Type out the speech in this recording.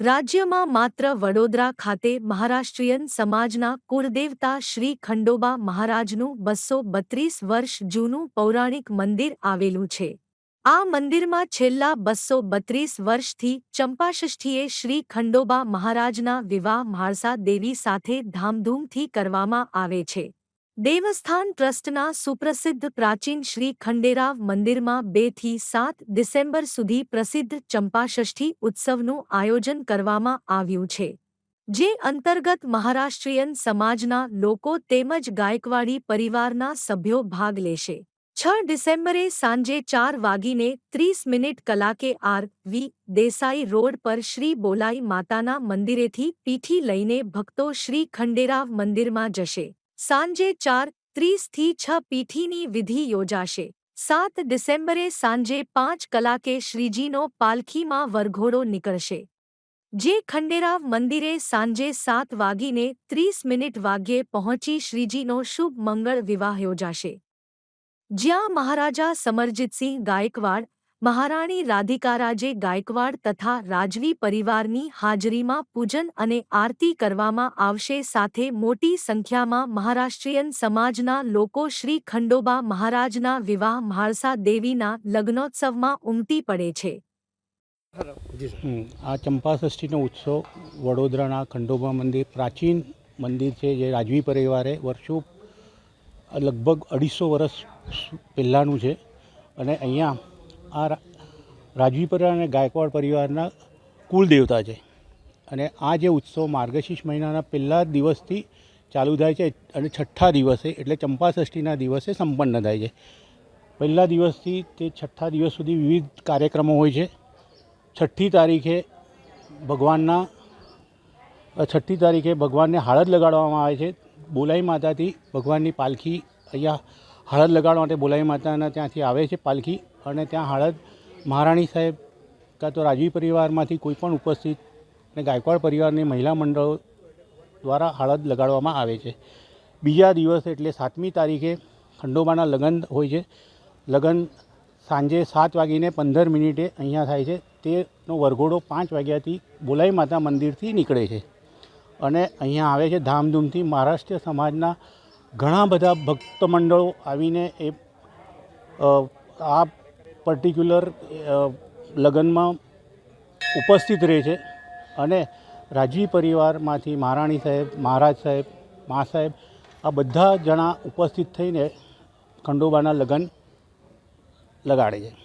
રાજ્યમાં માત્ર વડોદરા ખાતે મહારાષ્ટ્રીયન સમાજના કુળદેવતા શ્રી ખંડોબા મહારાજનું બસો બત્રીસ વર્ષ જૂનું પૌરાણિક મંદિર આવેલું છે. આ મંદિરમાં છેલ્લા બસો બત્રીસ વર્ષથી ચંપાષષ્ઠીએ શ્રી ખંડોબા મહારાજના વિવાહ મહાળસા દેવી સાથે ધામધૂમથી કરવામાં આવે છે. દેવસ્થાન ટ્રસ્ટના સુપ્રસિદ્ધ પ્રાચીન શ્રી ખંડેરાવ મંદિરમાં બેથી સાત ડિસેમ્બર સુધી પ્રસિદ્ધ ચંપાષષ્ઠી ઉત્સવનું આયોજન કરવામાં આવ્યું છે. જે અંતર્ગત મહારાષ્ટ્રીયન સમાજના લોકો તેમજ ગાયકવાડી પરિવારના સભ્યો ભાગ લેશે. છ ડિસેમ્બરે સાંજે ચાર વાગીને ત્રીસ મિનિટ કલાકે આર. વી. દેસાઈ રોડ પર શ્રી બોલાઈ માતાના મંદિરેથી પીઠી લઈને ભક્તો શ્રી ખંડેરાવ મંદિરમાં જશે. સાંજે ચાર ત્રીસથી છ પીઠીની વિધિ યોજાશે. સાત ડિસેમ્બરે સાંજે પાંચ કલાકે શ્રીજીનો પાલખીમાં વરઘોડો નીકળશે. જે ખંડેરાવ મંદિરે સાંજે સાત વાગીને ત્રીસ મિનિટ વાગ્યે પહોંચી શ્રીજીનો શુભ મંગળ વિવાહ યોજાશે. જ્યાં મહારાજા સમરજીતસિંહ ગાયકવાડ મહારાણી રાધિકારાજે ગાયકવાડ તથા રાજવી પરિવારની હાજરીમાં પૂજન અને આરતી કરવામાં આવશે સાથે મોટી સંખ્યામાં મહારાષ્ટ્રીયન સમાજના લોકો શ્રી ખંડોબા મહારાજના વિવાહ મહારસા દેવીના લગ્નોત્સવમાં ઉમટી પડે છે. આ ચંપાષષ્ઠીનો ઉત્સવ વડોદરાના ખંડોબા મંદિર પ્રાચીન મંદિર છે જે રાજવી પરિવારે વર્ષો લગભગ અઢીસો વર્ષ પહેલાંનું છે. અને અહીંયા આ રા- રાજવી પરિવાર અને ગાયકવાડ પરિવારના કુલ દેવતા છે. અને આ જે ઉત્સવ માર્ગશીર્ષ મહિનાના પહેલા દિવસથી ચાલુ થાય છે અને છઠ્ઠા દિવસે એટલે ચંપાષષ્ઠીના દિવસે સંપન્ન થાય છે. પહેલા દિવસથી તે છઠ્ઠા દિવસ સુધી વિવિધ કાર્યક્રમો હોય છે. છઠ્ઠી તારીખે ભગવાનના છઠ્ઠી તારીખે ભગવાનને હાળદ લગાડવામાં આવે છે. બોલાઈ માતાથી ભગવાનની પાલખી અહીંયા હાળદ લગાડવા માટે બોલાઈ માતાના ત્યાંથી આવે છે પાલખી અને ત્યાં હળદ મહારાણી સાહેબ કાં તો રાજવી પરિવારમાંથી કોઈ પણ ઉપસ્થિત અને ગાયકવાડ પરિવારની મહિલા મંડળો દ્વારા હળદ લગાડવામાં આવે છે. બીજા દિવસ એટલે સાતમી તારીખે ખંડોબાના લગ્ન હોય છે. લગ્ન સાંજે સાત વાગીને પંદર મિનિટે અહીંયા થાય છે. તેનો વરઘોડો પાંચ વાગ્યાથી બોલાઈ માતા મંદિરથી નીકળે છે. અને અહીંયા આવે છે ધામધૂમથી મહારાષ્ટ્ર સમાજના ઘણા બધા ભક્ત મંડળો આવીને એ આ પર્ટિક્યુલર લગ્નમાં ઉપસ્થિત રહે છે અને રાજવી પરિવારમાંથી મહારાણી સાહેબ, મહારાજ સાહેબ, મા સાહેબ આ બધા જણા ઉપસ્થિત થઈને ખંડોબાના લગ્ન લગાડે છે.